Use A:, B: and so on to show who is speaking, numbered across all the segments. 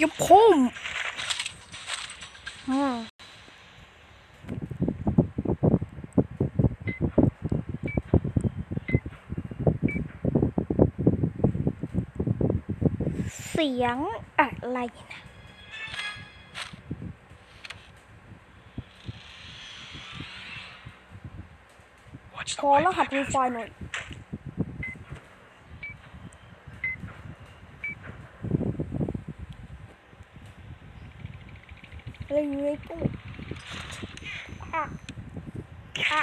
A: อย่าพุ่มอืมเสียงอะไรนะ
B: Watch
A: ข
B: the
A: อ
B: white
A: รหัส
B: light
A: วีไฟ
B: patch.
A: หน่อย อะไรอยู่ในตู้อะอะ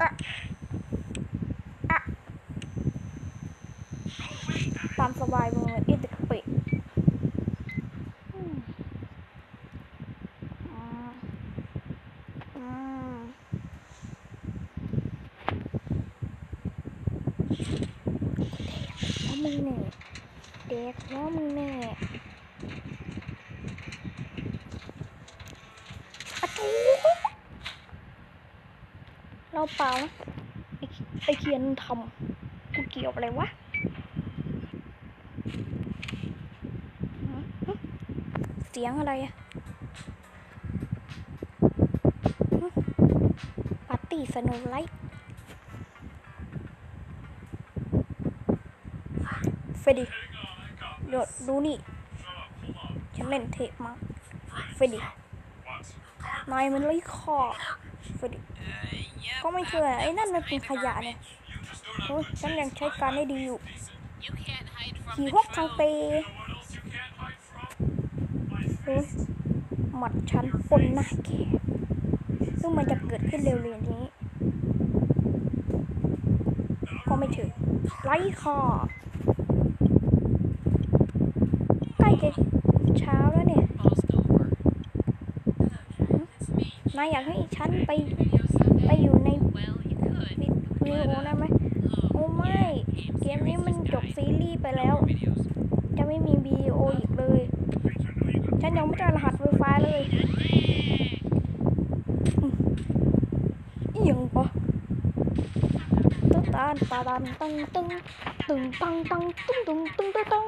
A: อะอะตามสบายมึงเลยอิตกปิอืมอืมอืมเพราะมึงแน่เด็กเพราะมึงแน่อะตู เราเปล่าไอ้ไอ้เคียนทำกูเกี่ยวอะไรวะเสียงอะไรอะปาร์ตี้สโนว์ไลท์เฟรดดี้เดี๋ยวดูนี่ ฉันเล่นเทปมาเฟรดดี้ นายมันไล่คอฟรดดี้ก็ไม่เชื่อไอ้นั่นมันเป็นขยะเนี่ยโอ้ยฉันยังใช้การได้ดีอยู่ขี่
C: the
A: ฮกทางเปโอ้ยหมัดฉันปนหน้าแกซึ่งมันจะเกิดขึ้นเร็วๆนี้ ก็ไม่ถึงไล่คอใกล้จะเช้าแล้วเนี่ย
C: Almost over.
A: นายอยากให้ฉันไป
C: Video
A: ไป
C: Sunday?
A: อยู่ใน
C: Well, you could.
A: วิดีโอได้ไหมโอ้ไม่ เกมนี้มันจบซีรีส์ไปแล้ว
C: Videos.
A: จะไม่มีวีดีโออีกเลย ฉันยังไม่ได้รหัสไฟฟ้าเลยอืมอิหยังปะตึ๊ดตานตาดันตึงตึงตึงตังตังตึงตึงตึงตึงตึง